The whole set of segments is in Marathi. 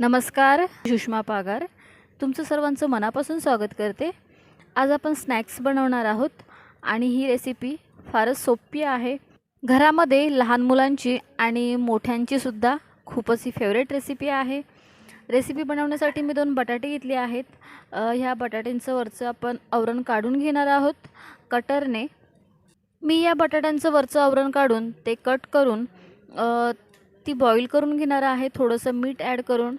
नमस्कार सुषमा पागार. तुमचं सर्वांचं मनापासून स्वागत करते. आज आपण स्नॅक्स बनवणार आहोत आणि ही रेसिपी फारच सोपी आहे. घरामध्ये लहान मुलांची आणि मोठ्यांचीसुद्धा खूपच ही फेवरेट रेसिपी आहे. रेसिपी बनवण्यासाठी मी दोन बटाटे घेतले आहेत. ह्या बटाट्यांचं वरचं आपण आवरण काढून घेणार आहोत. कटरने. मी या बटाट्यांचं वरचं आवरण काढून ते कट करून ती बॉईल करून घेणार आहे. थोडंसं मीठ ॲड करून.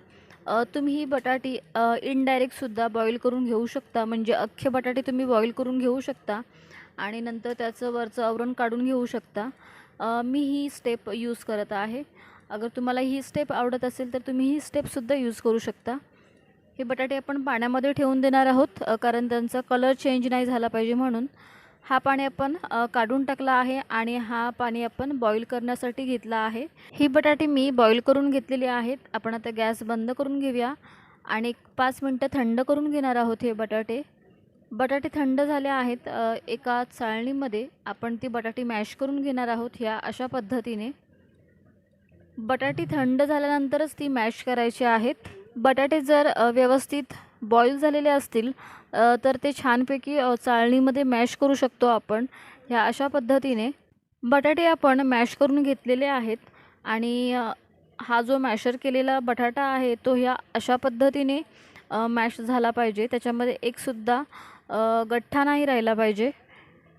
तुम्ही ही बटाटी इनडायरेक्टसुद्धा बॉईल करून घेऊ शकता. म्हणजे अख्खे बटाटे तुम्ही बॉईल करून घेऊ शकता. आणि नंतर त्याचं वरचं आवरण काढून घेऊ शकता. मी ही स्टेप यूज करत आहे. अगर तुम्हाला ही स्टेप आवडत असेल तर तुम्ही ही स्टेपसुद्धा यूज करू शकता. हे बटाटे आपण पाण्यामध्ये ठेवून देणार आहोत कारण त्यांचा कलर चेंज नाही झाला पाहिजे म्हणून. हा पाणी आपण काढून टाकला आहे आणि हा पाणी आपण बॉईल करण्यासाठी घेतला आहे. ही बटाटे मी बॉईल करून घेतलेली आहेत. आपण आता गॅस बंद करून घेऊया आणि एक पाच मिनटं थंड करून घेणार आहोत हे बटाटे. बटाटे थंड झाले आहेत एका चाळणीमध्ये. आपण ती बटाटे मॅश करून घेणार आहोत ह्या अशा पद्धतीने. बटाटे थंड झाल्यानंतरच ती मॅश करायची आहेत. बटाटे जर व्यवस्थित बॉईल झालेले असतील तर ते छानपैकी चाळणीमध्ये मॅश करू शकतो आपण. ह्या अशा पद्धतीने बटाटे आपण मॅश करून घेतलेले आहेत आणि हा जो मॅशर केलेला बटाटा आहे तो ह्या अशा पद्धतीने मॅश झाला पाहिजे. त्याच्यामध्ये एकसुद्धा गठ्ठा नाही राहिला पाहिजे.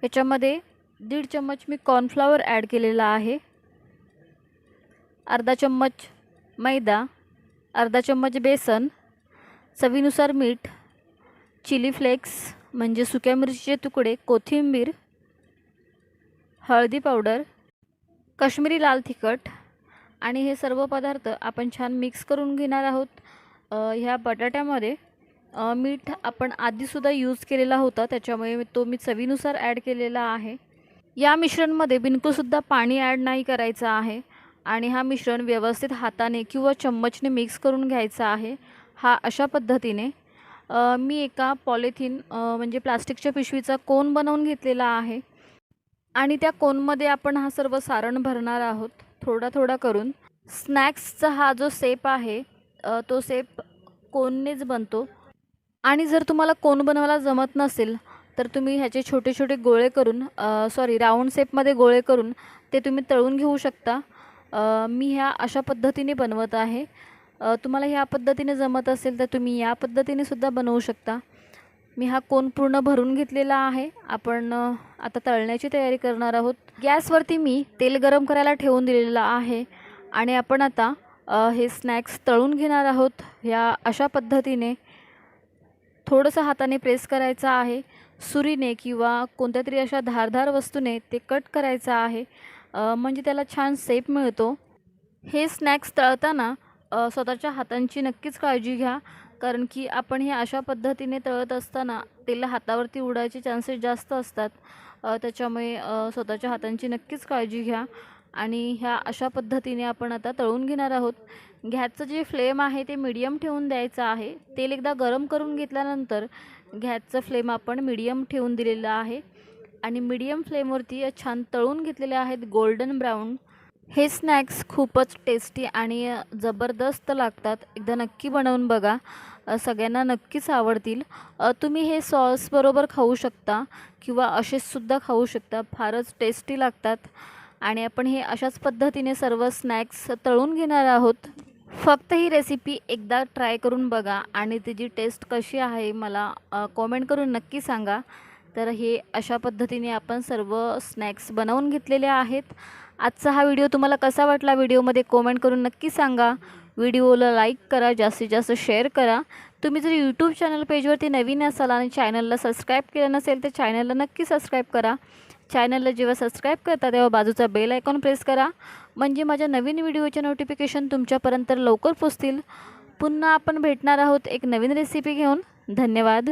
याच्यामध्ये दीड चम्मच मी कॉर्नफ्लॉवर ॲड केलेला आहे. अर्धा चम्मच मैदा अर्धा चम्मच बेसन चवीनुसार मीठ चिली फ्लेक्स म्हणजे सुक्या मिरचीचे तुकडे कोथिंबीर हळदी पावडर कश्मीरी लाल तिखट आणि हे सर्व पदार्थ आपण छान मिक्स करून घेणार आहोत. ह्या बटाट्यामध्ये मीठ आपण आधीसुद्धा यूज केलेला होता त्याच्यामुळे तो मी चवीनुसार ॲड केलेला आहे. या मिश्रणमध्ये बिलकुलसुद्धा पाणी ॲड नाही करायचं आहे आणि हा मिश्रण व्यवस्थित हाताने किंवा चम्मचने मिक्स करून घ्यायचा आहे. हा अशा पद्धतीने मी एका पॉलिथिन म्हणजे प्लास्टिकच्या पिशवीचा कोन बनवून घेतलेला आहे. आणि त्या कोनमध्ये आपण हा सर्व सारण भरणार आहोत थोडा थोडा करून. स्नॅक्सचा हा जो सेप आहे तो सेप कोननेच बनतो. आणि जर तुम्हाला कोन बनवायला जमत नसेल तर तुम्ही ह्याचे छोटे छोटे गोळे करून सॉरी राऊंड सेपमध्ये गोळे करून ते तुम्ही तळून घेऊ शकता. मी ह्या अशा पद्धतीने बनवत आहे. तुम्हाला ह्या पद्धतीने जमत असेल तर तुम्ही या पद्धतीने सुद्धा बनवू शकता. मी हा कोन पूर्ण भरून घेतलेला आहे. आपण आता तळण्याची तयारी करणार आहोत. गॅसवरती मी तेल गरम करायला ठेवून दिलेलं आहे आणि आपण आता हे स्नॅक्स तळून घेणार आहोत. ह्या अशा पद्धतीने थोडंसं हाताने प्रेस करायचं आहे. सुरीने किंवा कोणत्या तरी अशा धारधार वस्तूने ते कट करायचं आहे. म्हणजे त्याला छान सेप मिळतो. हे स्नॅक्स तळताना स्वतःच्या हातांची नक्कीच काळजी घ्या. कारण की आपण हे अशा पद्धतीने तळत असताना तेल हातावरती उडायचे चान्सेस जास्त असतात. त्याच्यामुळे स्वतःच्या हातांची नक्कीच काळजी घ्या. आणि ह्या अशा पद्धतीने आपण आता तळून घेणार आहोत. घॅसचं जे फ्लेम आहे ते मीडियम ठेवून द्यायचं आहे. तेल एकदा गरम करून घेतल्यानंतर घॅसचं फ्लेम आपण मीडियम ठेवून दिलेलं आहे. आणि मीडियम फ्लेमवरती छान तळून घेतलेले आहेत गोल्डन ब्राऊन. हे स्नॅक्स खूपच टेस्टी आणि जबरदस्त लागतात. एकदा नक्की बनवून बघा. सगळ्यांना नक्कीच आवडतील. तुम्ही हे सॉसबरोबर खाऊ शकता किंवा असेचसुद्धा खाऊ शकता. फारच टेस्टी लागतात. आणि आपण हे अशाच पद्धतीने सर्व स्नॅक्स तळून घेणार आहोत. फक्त ही रेसिपी एकदा ट्राय करून बघा आणि त्याची टेस्ट कशी आहे मला कॉमेंट करून नक्की सांगा. तर हे अशा पद्धतीने आपण सर्व स्नॅक्स बनवून घेतलेले आहेत. आजचा हा व्हिडिओ तुम्हाला कसा वाटला व्हिडिओमध्ये कॉमेंट करून नक्की सांगा. व्हिडिओला लाईक करा जास्तीत जास्त शेअर करा. तुम्ही जर यूट्यूब चॅनल पेजवरती नवीन असाल आणि चॅनलला सबस्क्राईब केलं नसेल तर चॅनलला नक्की सबस्क्राईब करा. चॅनलला जेव्हा सबस्क्राईब करता तेव्हा बाजूचा बेल आयकॉन प्रेस करा. म्हणजे माझ्या नवीन व्हिडिओचे नोटिफिकेशन तुमच्यापर्यंत लवकर पोचतील. पुन्हा आपण भेटणार आहोत एक नवीन रेसिपी घेऊन. धन्यवाद.